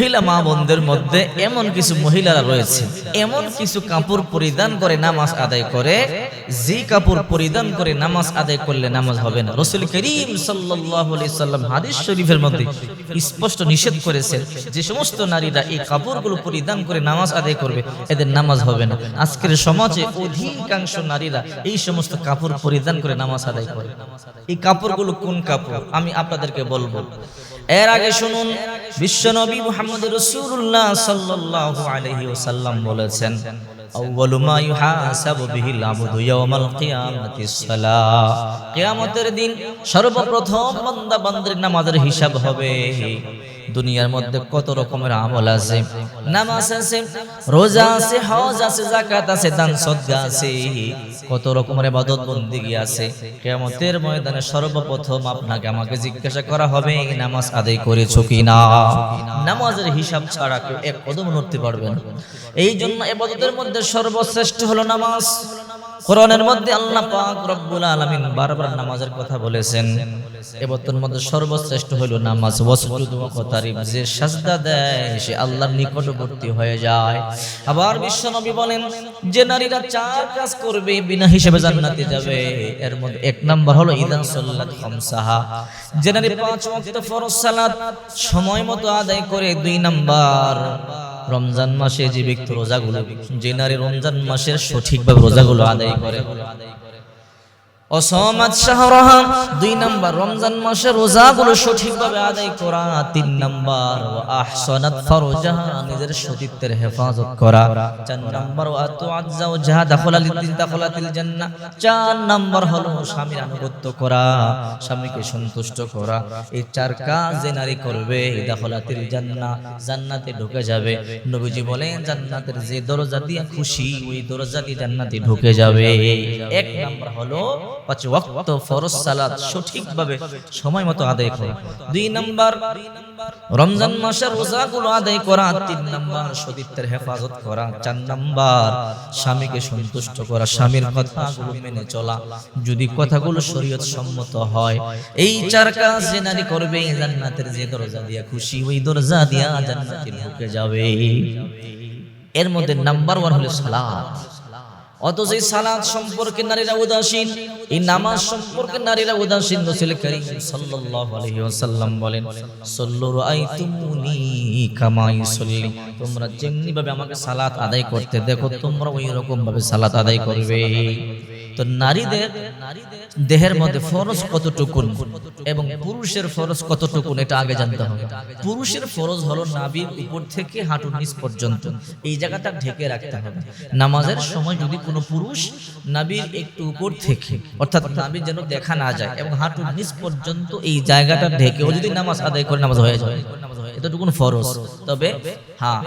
মহিলা মা বোনদের মধ্যে এমন কিছু মহিলারা রয়েছে। এমন কিছু কাপড় পরিধান করে নামাজ আদায় করে। যে কাপড় পরিধান করে নামাজ আদায় করলে নামাজ হবে না। রসুল করিম সাল্লাম হাদিস শরীফের মধ্যে স্পষ্ট নিষেধ করেছেন যে সমস্ত নারীরা এই কাপড়গুলো পরিধান করে নামাজ আদায় করবে, এদের নামাজ হবে না। আজকের সমাজে অধিকাংশ নারীরা এই সমস্ত কাপড় পরিধান করে নামাজ আদায় করে। এই কাপড়গুলো কোন কাপড়? আমি আপনাদেরকে বলব এর আগে শুনুন বিশ্বনবী মুহাম্মদ রাসূলুল্লাহ সাল্লাল্লাহু আলাইহি ওয়াসাল্লাম বলেছেন, আউয়ালু মা সর্বপ্রথম বান্দা বান্দার নামাজের হিসাব হবে। দুনিয়ার মধ্যে কত রকমের আমল আছে। নামাজ আছে রোজা আছে হজ আছে যাকাত আছে দান সদকা আছে। কত রকমের ইবাদত বন্দেগী আছে। কিয়ামতের ময়দানে সর্বপ্রথম আপনাকে আমাকে জিজ্ঞাসা করা হবে নামাজ আদায় করেছ কিনা? নামাজের হিসাব ছাড়া কেউ এক কদম নড়তে পারবে না। এই জন্য ইবাদতের মধ্যে সর্বশ্রেষ্ঠ হলো নামাজ। কোরআনের মধ্যে আল্লাহ পাক রব্বুল আলামিন বারবার নামাজের কথা বলেছেন। এবাদতের মধ্যে সর্বশ্রেষ্ঠ হলো নামাজ। ওয়াসজুদ ওয়া কতারিব যে সাজদা দেয়, সে আল্লাহর নিকটবর্তী হয়ে যায়। আবার বিশ্বনবী বলেন, যে নারীরা চার কাজ করবে, বিনা হিসেবে জান্নাতে যাবে। এর মধ্যে এক নাম্বার হলো ইদা সাল্লাত খামসাহা। যে নারী পাঁচ ওয়াক্ত ফরজ সালাত সময় মতো আদায় করে, দুই নাম্বার রমজান মাসে যে ব্যক্তি রোজাগুলো যে নারী রমজান মাসের সঠিকভাবে রোজাগুলো আদায় করে শাহরাহা, দুই নাম্বার রমজান মাসের রোজাগুলো সঠিকভাবে আদায় করা, তিন নাম্বার ফারজাহা নিজের সতীত্বের হেফাজত করা। চার নাম্বার দাখলাতিল জান্নাহ। চার নাম্বার হলো স্বামীর আনুগত্য করা, স্বামীকে সন্তুষ্ট করা। এই চার কাজ যে নারী করবে দাখলাতিল জান্নাহ জান্নাতে ঢুকে যাবে। নবীজি বলেন, জান্নাতের যে দরজা দিয়ে খুশি, ওই দরজা দিয়ে জান্নাতে ঢুকে যাবে। এক নাম্বার হলো পাঁচ ওয়াক্ত ফরজ সালাত সঠিকভাবে সময় মতো আদায় করা। দুই নাম্বার, রমজান মাসের রোজাগুলো আদায় করা। তিন নাম্বার, সতীত্বের হেফাজত করা। চার নাম্বার, স্বামীকে সন্তুষ্ট করা। স্বামীর কথাগুলো মেনে চলা। যদি কথাগুলো শরীয়ত সম্মত হয়, এই চার কাজ যে নারী করবে জান্নাতের যে দরজা দিয়া খুশি, ওই দরজা দিয়া জান্নাতে ঢুকে যাবে। এর মধ্যে নাম্বার ওয়ান হলো সালাত। অথচ এই সালাদ সম্পর্কে নারীরা উদাসীন, এই নামাজ সম্পর্কে নারীরা উদাসীন নসিল করিম সাল্লাল্লাহু আলাইহি ওয়াসাল্লাম বলেন, সাল্লু রাআইতুমুনি তোমরা যেমনি ভাবে আমাকে সালাত আদায় করতে দেখো তোমরা ওই রকম ভাবে সালাত আদায় করবে। তো নারীদের দেহের মধ্যে ফরজ কতটুকু এবং পুরুষের ফরজ কতটুকু এটা আগে জানতে হবে। পুরুষের ফরজ হলো নাভির উপর থেকে হাঁটুর নিচ পর্যন্ত। এই জায়গাটা ঢেকে রাখতে হবে। নামাজের সময় যদি কোনো পুরুষ নাভির একটু উপর থেকে, অর্থাৎ নাভির যেন দেখা না যায় এবং হাঁটুর নিচ পর্যন্ত এই জায়গাটা ঢেকেও যদি নামাজ আদায় করে নামাজ হয়ে যায় এতটুকু ফরজ। তবে হ্যাঁ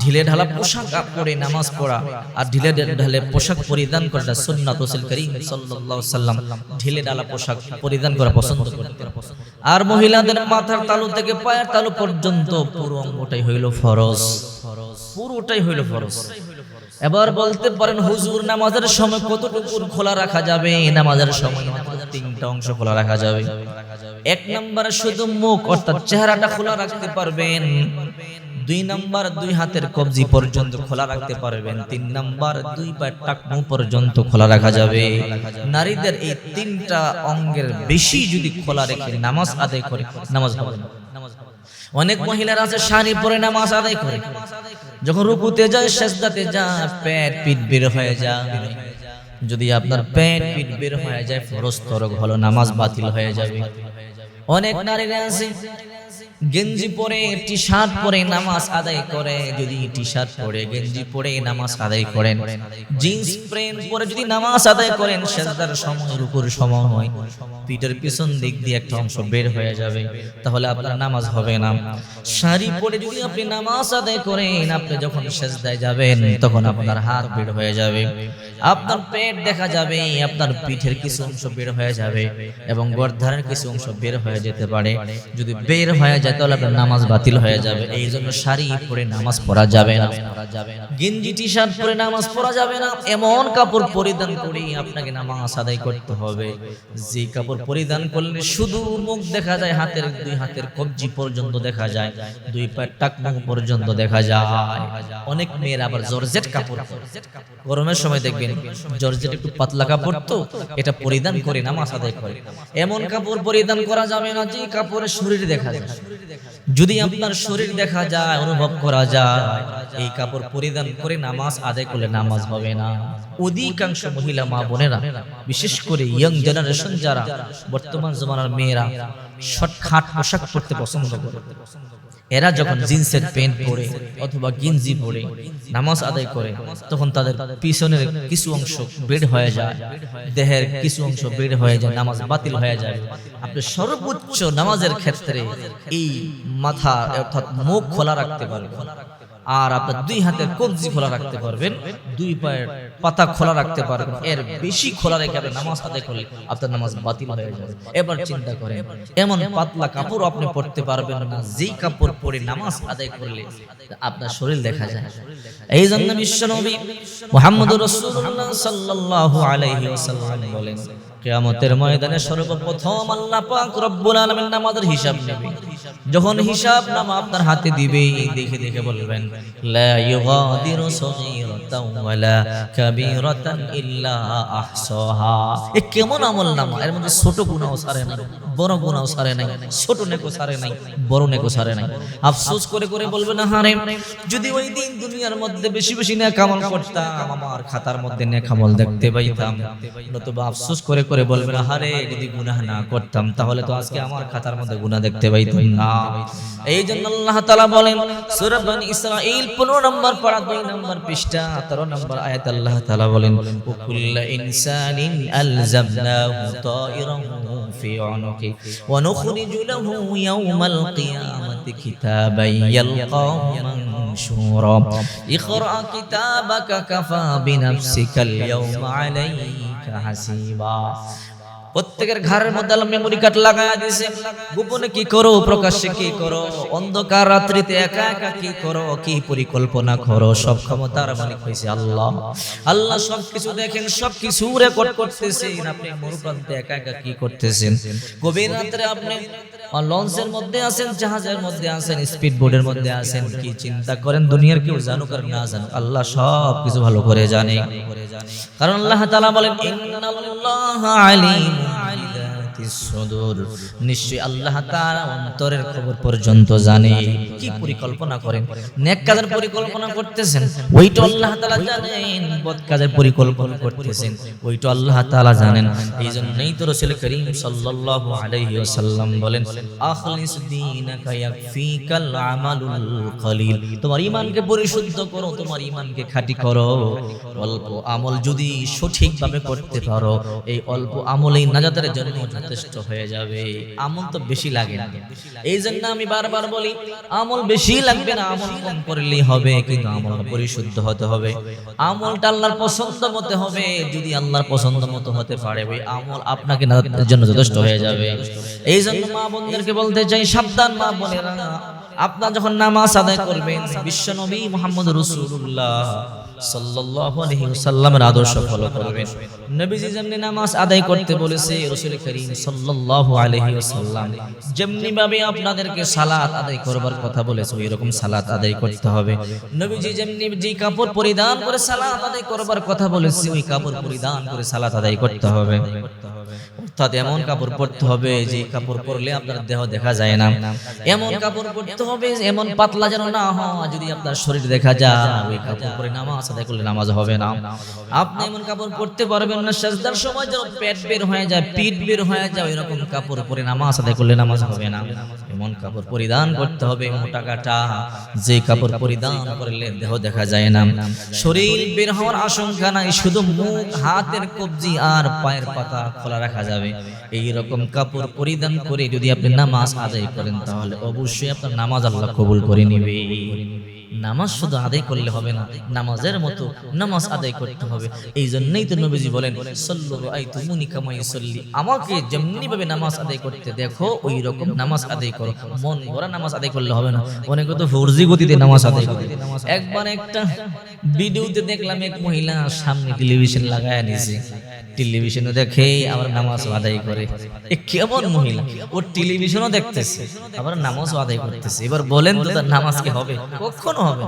ঢিলে ঢালা পোশাক পরে নামাজ পড়া আর ঢিলে ঢালে পোশাক পরিধান করাটা সুন্নাত রাসূল করিম সাল্লাল্লাহু সাল্লাম ঢিলে ঢালা পোশাক পরিধান করা পছন্দ করতেন। আর মহিলাদের মাথার তালু থেকে পায়ের তালু পর্যন্ত পুরো অঙ্গটাই হইল ফরজ। পুরোটাই হইল ফরজ। এবার বলতে পারেন, হুজুর, নামাজের সময় কতটুকু খোলা রাখা যাবে? নামাজের সময় তিনটা অংশ খোলা রাখা যাবে। এক নম্বরে শুধু মুখ, অর্থাৎ চেহারাটা খোলা রাখতে পারবেন। দুই নাম্বার দুই হাতের কবজি পর্যন্ত খোলা রাখতে পারবেন, তিন নাম্বার দুই পায়ের টাকমু পর্যন্ত খোলা রাখা যাবে। নারীদের এই তিনটা অঙ্গের বেশি যদি খোলা রেখে নামাজ আদায় করে, নামাজ হবে না। অনেক মহিলারা আছে, শাড়ি পরে নামাজ আদায় করে। যখন রুকুতে যায়, সেজদাতে যায় পেট পিঠ বের হয়ে যায়। যদি আপনার পেট পিঠ বের হয়ে যায়, ফরজ তরক হলো, নামাজ বাতিল হয়ে যাবে। অনেক নারীরা আছে গেঞ্জি পরে টি শার্ট পরে নামাজ আদায় করে। যদি টি শার্ট পরে, গেঞ্জি পরে নামাজ আদায় করেন। জিন্স প্যান্ট পরে যদি নামাজ আদায় করেন, সেজদার সময় রুকুর সময় পিঠের পিছন দিক দিয়ে একটা অংশ বের হয়ে যাবে। তাহলে আপনার নামাজ হবে না। শাড়ি পরে যদি আপনি নামাজ আদায় করেন, আপনি যখন সেজদায় যাবেন, তখন আপনার হাত বের হয়ে যাবে। আপনার পেট দেখা যাবে, আপনার পিঠের কিছু অংশ বের হয়ে যাবে এবং গর্ধারের কিছু অংশ বের হয়ে যেতে পারে। যদি বের হয়ে যায় তাহলে আপনার নামাজ বাতিল হয়ে যাবে। এই জন্য শাড়ি পরে নামাজ পড়া যাবে না। গেঞ্জি টি শার্ট পরে নামাজ পড়া যাবে না। এমন কাপড় পরিধান আপনাকে নামাজ আদায় করতে হবে। যে কাপড় পরিধান করলে শুধু মুখ দেখা যায়, হাতের দুই হাতের কবজি পর্যন্ত দেখা যায়, দুই পায়ের পর্যন্ত দেখা যায়। অনেক মেয়ের আবার জর্জেট কাপড় গরমের সময় দেখবেন জর্জেট একটু পাতলা কাপড় তো, এটা পরিধান করে নামাজ আদায় করে। এমন কাপড় পরিধান করা যাবে না যে কাপড়ে শরীর দেখা যায়। যদি আপনার শরীর দেখা যায়, অনুভব করা যায়, এই কাপড় পরিধান করে নামাজ আদায় করলে নামাজ হবে না। অধিকাংশ মহিলা, মা বোনেরা, বিশেষ করে ইয়ং জেনারেশন যারা, বর্তমান জমানার মেয়েরা শর্টখাট পোশাক পরতে পছন্দ করে। এরা যখন জিন্সের প্যান্ট পরে অথবা গিঞ্জি পরে নামাজ আদায় করে, তখন তাদের পিছনের কিছু অংশ বের হয়ে যায়, দেহের কিছু অংশ বের হয়ে যায়, নামাজ বাতিল হয়ে যায়। আপনি সর্বোচ্চ নামাজের ক্ষেত্রে এই মাথা অর্থাৎ মুখ খোলা রাখতে পারবেন। আর আপনার দুই হাতের কবজি খোলা রাখতে পারবেন, দুই পায়ের পাতা খোলা রাখতে পারবেন। এর বেশি খোলা রেখে আপনি নামাজ আদায় করলে আপনার নামাজ বাতিল হয়ে যাবে। এবার চিন্তা করেন, এমন পাতলা কাপড় আপনি পরতে পারবেন না, যেই কাপড় পরে নামাজ আদায় করলে আপনার শরীর দেখা যায়। এই জন্য বিশ্বনবী মুহাম্মদ রাসূলুল্লাহ সাল্লাল্লাহু আলাইহি ওয়াসাল্লাম বলেন কিয়ামতের ময়দানে সর্বপ্রথম আল্লাহ পাক রব্বুল আলামিন নামাজের হিসাব নেবে। যখন হিসাব নামা আপনার হাতে দিবে, দেখে দেখে বলবেন, লা ইউগাদিরু সগীরাতাও ওয়ালা কাবীরাতান ইল্লা আহসাহা। এ কেমন আমল নামা? এর মধ্যে ছোট গুনাহ সারে নাই বড় গুনাহ সারে নাই, ছোট নেকো সারে নাই, বড় নেকো সারে নাই। আফসোস করে করে বলবেন হারে, যদি ওই দিন দুনিয়ার মধ্যে বেশি বেশি নেক আমল করতাম, আমার খাতার মধ্যে নেক আমল দেখতে পাইতাম। নতুবা আফসোস করে করে বলবেন হারে, যদি গুনাহ না করতাম, তাহলে তো আজকে আমার খাতার মধ্যে গুনাহ দেখতে পাইতাম না। এই জন্য আল্লাহ তাআলা বলেন, সূরা বনি ইসরাঈল 15 নম্বর পারা 2 নম্বর পৃষ্ঠা 13 নম্বর আয়াত আল্লাহ তাআলা বলেন কুল্লু ইনসানিন আলজামনাহু তাইরাহু في ونخرج له يوم القيامة كتابا يلقاه منشورا. اقرأ كتابك كفى بنفسك اليوم عليك حسيبا. প্রত্যেকের ঘরের মধ্যে আল্লাহ মেমোরি কার্ড লাগায়া দিয়েছে। গোপনে কি করো, প্রকাশ্যে কি করো, অন্ধকার রাত্রিতে একা একা কি করো, কি পরিকল্পনা করো, সব ক্ষমতার মালিক হয়েছে আল্লাহ। আল্লাহ সব কিছু দেখেন সব কিছু রেকর্ড করতেছেন। আপনি মরুপ্রান্তে একা একা কি করতেছেন? গভীর রাত্রে আপনি লঞ্চের মধ্যে আছেন, জাহাজের মধ্যে আছেন স্পিড বোর্ডের মধ্যে আছেন, কি চিন্তা করেন? দুনিয়ার কেউ জানুক আর না জানুক, আল্লাহ সব কিছু ভালো করে জানে। কারণ আল্লাহ তাআলা বলেন, ইন্নাল্লাহা বিযাতিস সুদূর। নিশ্চয়ই আল্লাহ তাআলা অন্তরের খবর পর্যন্ত জানে। কি পরিকল্পনা করেন? নেক কাজের পরিকল্পনা করতেছেন? ওইটা আল্লাহ তাআলা জানেন, বদ কাজের পরিকল্পনা করতেছেন। ওইটা আল্লাহ তাআলা জানেন। এই জন্যই তো রাসূল করিম সাল্লাল্লাহু আলাইহি ওয়াসাল্লাম বলেন, আখলিস দীনাকা ইয়াকফিকাল আমালুল কলিল। তোমার ঈমানকে পরিশুদ্ধ করো, তোমার ঈমানকে খাঁটি করো। অল্প আমল যদি সঠিকভাবে করতে পারো, এই অল্প আমলেই নাজাতের জন্য যথেষ্ট হয়ে যাবে। আমল তো বেশি লাগে না। এই জন্য আমি বারবার বলি আমল বেশি লাগবে না আমল কম করলেই হবে কিন্তু আমল পরিশুদ্ধ হতে হবে। আমলটা আল্লাহর পছন্দ মতো হবে যদি আল্লাহর পছন্দ মতো হতে পারে ওই আমল আপনাকে জন্য যথেষ্ট হয়ে যাবে। এই জন্য মা বোনদেরকে বলতে চাই সাবধান মা বোনেরা। আপনার যখন নামাজ আদায় করবেন বিশ্ব নবী মোহাম্মদ রসুল্লাহ নামাজ আদায় করতে বলেছে আলাইহি আপনাদেরকে আদায় করবার কথা আদায় করতে হবে। নবীজি যেমনি কাপড় পরিধান করে সালাত আদায় করবার কথা বলেছে, ওই কাপড় পরিধান করে সালাত আদায় করতে হবে। অর্থাৎ এমন কাপড় পরতে হবে যে কাপড় পরলে আপনার দেহ দেখা যায় না। এমন কাপড় পরতে হবে এমন পাতলা যেন না হয়, যদি আপনার শরীর দেখা যায়, ওই কাপড় পরে নামাজ আদায় করলে নামাজ হবে না। আপনি এমন কাপড় পরতে পারবেন না, সাজদার সময় যেন পেট বের হয়ে যায়, পিঠ বের হয়ে যায় এরকম কাপড় পরে নামাজ আদায় করলে নামাজ হবে না। এমন কাপড় পরিধান করতে হবে, মোটা কাটা, যে কাপড় পরিধান করলে দেহ দেখা যায় না। শরীর বের হওয়ার আশঙ্কা নাই, শুধু মুখ, হাতের কবজি আর পায়ের পাতা খোলা রাখা যাবে। এই রকম কাপড় পরিধান করে যদি আপনি নামাজ আদায় করেন, তাহলে অবশ্যই আপনার নামাজ আল্লাহ কবুল করে নেবে। নামাজ শুধু আদায় করলে হবে না, নামাজের মতো নামাজ আদায় করতে হবে। এই জন্যই তো নবীজি বলেন, সল্লু আমাকে যেমনি ভাবে নামাজ আদায় করতে দেখো ওই রকম নামাজ আদায় করো। মন ভরা নামাজ আদায় করলে হবে না। অনেকে তো ফর্জি গতিতে নামাজ আদায় করে। একবার একটা ভিডিওতে দেখলাম এক মহিলা সামনে টেলিভিশন লাগায় নিছে। টেলিভিশনে দেখে, আবার নামাজ আদায় করে। কেমন মহিলা? ও টেলিভিশনও দেখতেছে, আবার নামাজ আদায় করতেছে। এবার বলেন তো তার নামাজ কি হবে? কখনো হবে।